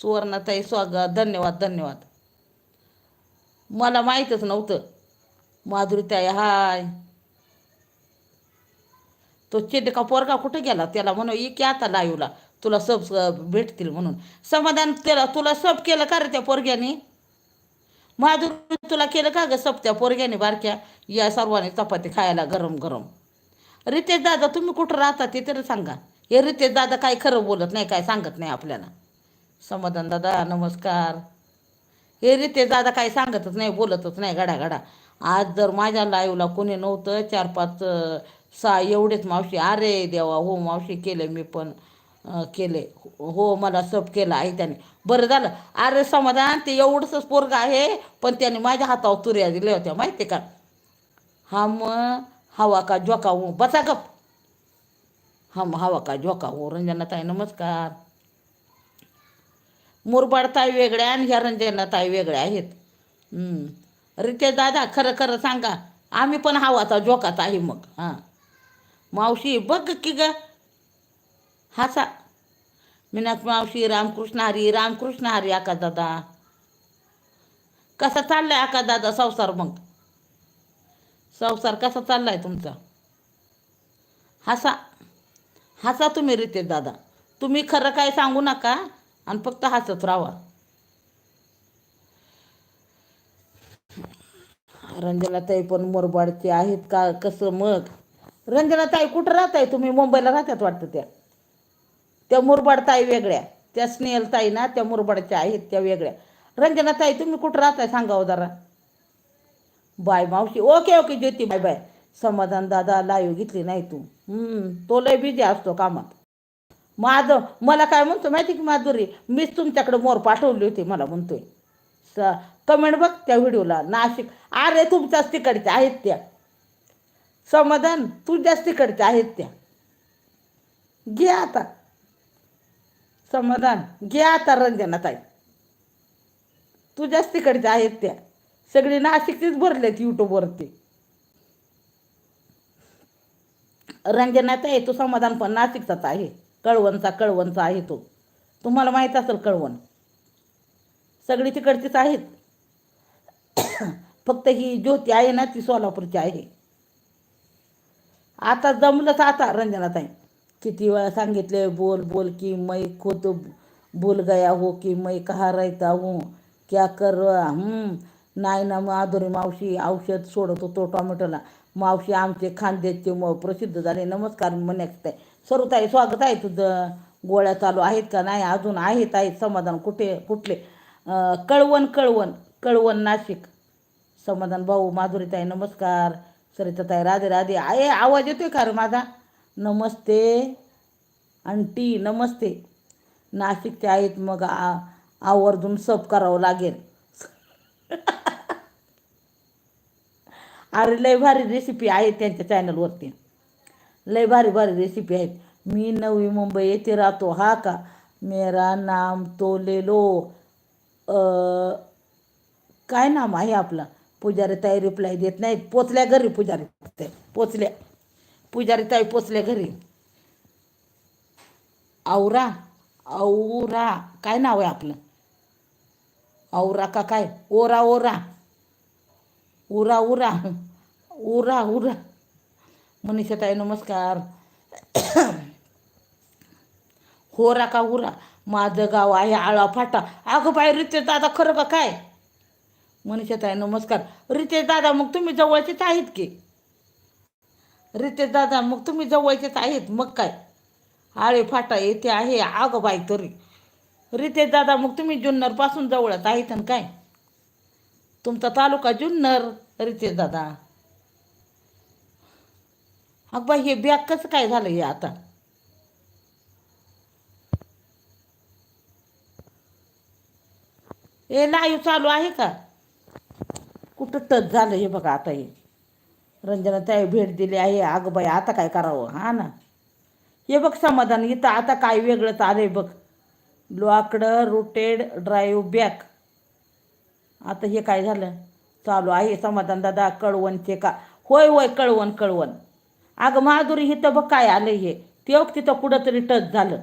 सुवर्णाताई स्वागत धन्यवाद धन्यवाद. मला माहीतच नव्हतं. माधुरीताई हाय. तो चिडका पोरगा कुठे गेला? त्याला म्हणू ये की आता लाईवला तुला सब सब भेटतील म्हणून. समाधान त्याला तुला सब केलं का रे त्या पोरग्याने? माधुरी तुला केलं का ग सब त्या पोरग्याने बारक्या? या सर्वांनी चपाती खायला गरम गरम. रितेश दादा तुम्ही कुठं राहता ते तरी सांगा. हे रितेश दादा काय खरं बोलत नाही काय सांगत नाही आपल्याला. समाधान दादा नमस्कार. हे रीते दादा काय सांगतच नाही बोलतच नाही गडा गडा आज जर माझ्या लाईव्हला कोणी नव्हतं चार पाच सहा एवढेच मावशी अरे देवा हो मावशी केले मी पण केले. हो मला सब केलं आहे त्याने. बरं झालं. अरे समाधान ते एवढंच पोरग आहे पण त्याने माझ्या हातावर तुऱ्या दिल्या होत्या माहिती का? हा मग हवा का झोका हो बसा गप. हम हवा का झोका हो रंजनाताई नमस्कार. मुरबाड ताई वेगळ्या आणि ह्या रंजना ताई वेगळ्या आहेत. रितेश दादा खरं खरं सांगा आम्ही पण हवाचा जोकात आहे मग. हां. मावशी बघ की ग. हसा मीनाक मावशी रामकृष्ण हरी रामकृष्ण हरी आका दादा. कसा चाललाय आका दादा संसार मग? संसार कसा चाललाय तुमचा? हसा हसा तुम्ही रितेश दादा. तुम्ही खरं काय सांगू नका. आणि फक्त हसत राहा रंजनाताई पण मोरबाडचे आहेत का कसं मग? रंजनाताई कुठं राहताय तुम्ही? मुंबईला राहतात वाटतं त्या. त्या मुरबाडताई वेगळ्या. त्या स्नेहलताई ना त्या मुरबाडच्या आहेत त्या वेगळ्या. रंजनाताई तुम्ही कुठं राहताय? सांगावं हो जरा. बाय मावशी. Okay okay Jyoti bye bye. Samadhan दादा लाईव्ह घेतली नाही तू. तो लय बिझी असतो कामात. माझं मला काय म्हणतो माहिती की माधुरी? मीच तुमच्याकडे मोर पाठवली होती मला म्हणतोय. स कमेंट बघ त्या व्हिडिओला. नाशिक. अरे तुमच्याच तिकडच्या आहेत त्या. समाधान तुझ्याच तिकडच्या आहेत त्या. घे आता. समाधान घे आता रंजनाताई तुझ्याच तिकडच्या आहेत त्या. सगळी नाशिकचीच भरलेत यूट्यूबवरती रंजनाताई तो समाधान पण नाशिकचाच आहे. कळवणचा कळवणचा आहे तो. तुम्हाला माहीत असेल कळवण. सगळी तिकडचीच आहेत. फक्त ही ज्योती आहे ना ती सोलापूरची आहे. आता जमलंच आता रंजनाताई. किती वेळा सांगितले बोल बोल की मै खुद बोल गया हो की मै कहा रायता हो क्या कर नाही ना माधुरी मावशी औषध सोडत होतो टोमॅटोला. मावशी आमचे खांद्याचे मग प्रसिद्ध झाले. नमस्कार म्हणायचं आहे सरुताई स्वागत आहे तुझं. गोळ्या चालू आहेत का नाही? अजून आहेत आहेत. समाधान कुठे कुठले? कळवण कळवण कळवण नाशिक. समाधान भाऊ माधुरीताई नमस्कार. सरिताताई राधे राधे. आहे आवाज येतोय का रे माझा? नमस्ते. आंटी नमस्ते. नाशिकचे आहेत मग आ आवर्जून सब करावं लागेल. अरे लय भारी रेसिपी आहे त्यांच्या चॅनलवरती लय भारी भारी रेसिपी आहेत. मी नवी मुंबई येथे राहतो. हा का? मेरा नाम तो ले लो. काय नाम आहे आपला? पुजारी ताई रिप्लाय देत नाहीत. पोचल्या घरी पुजारी ताई. पोचल्या. पुजारी ताई पोचल्या घरी. औरा? औरा. काय नाव आहे आपलं? औरा का काय? ओरा ओरा. उरा उरा. उरा उरा. मनीषाताई नमस्कार. हो रा का उरा? माझं गाव आहे आळा फाटा. अगं बाई रितेश दादा खरं का काय? मनीषाताई नमस्कार. रितेश दादा मग तुम्ही जवळचेच आहेत की? रितेश दादा मग तुम्ही जवळचेच आहेत मग काय? आळे फाटा येथे आहे अगं बाई तरी. रितेश दादा मग तुम्ही जुन्नरपासून जवळच आहेत आणि काय? तुमचा तालुका जुन्नर रितेश दादा. अग बाई हे बॅग कसं काय झालं हे आता? ए लाईव्ह चालू आहे का? कुठं टच झालं हे बघा आता हे. रंजना ताई भेट दिली आहे. अगं बाई आता काय करावं? हा ना. हे बघ समाधान इथं आता काय वेगळंच आलंय बघ. लाकडं रुटेड ड्राईव्ह बॅक आता हे काय झालं? चालू आहे समाधान दादा कळवणचे का होय होय कळवण कळवण. अगं माधुरी इथं बघ काय आलं हे. ते तिथं कुठं तरी टच झालं.